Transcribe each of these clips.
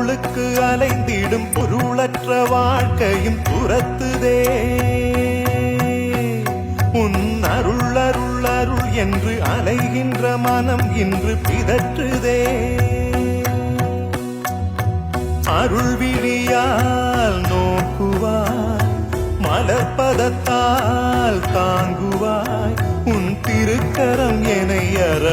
பொருளுக்கு அலைந்திடும் பொருளற்ற வாழ்க்கையும் துரத்துதே. உன் அருள் அருள் அருள் என்று அலைகின்ற மனம் இன்று பிதற்றுதே. அருள் விழியால் நோக்குவாய் மலர்பதத்தால் தாங்குவாய் உன் திருக்கரம் எனை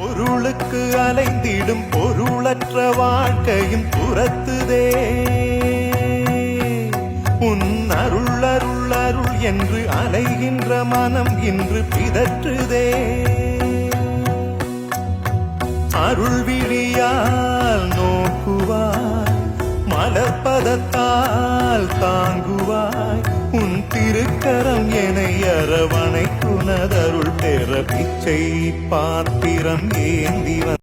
பொருளுக்கு அலைந்திடும் பொருளற்ற வாழ்க்கையும் துரத்துதே. உன் அருள் அருள் அருள் என்று அலைகின்ற மனம் இன்று பிதற்றுதே. அருள் விழியால் நோக்குவாய் மலர்பதத்தால் தாங்குவாய் உன் திருக்கரம் என அரவணைக்குனதருள் பெற பிச்சை பாத்திரம் ஏந்தி வந்த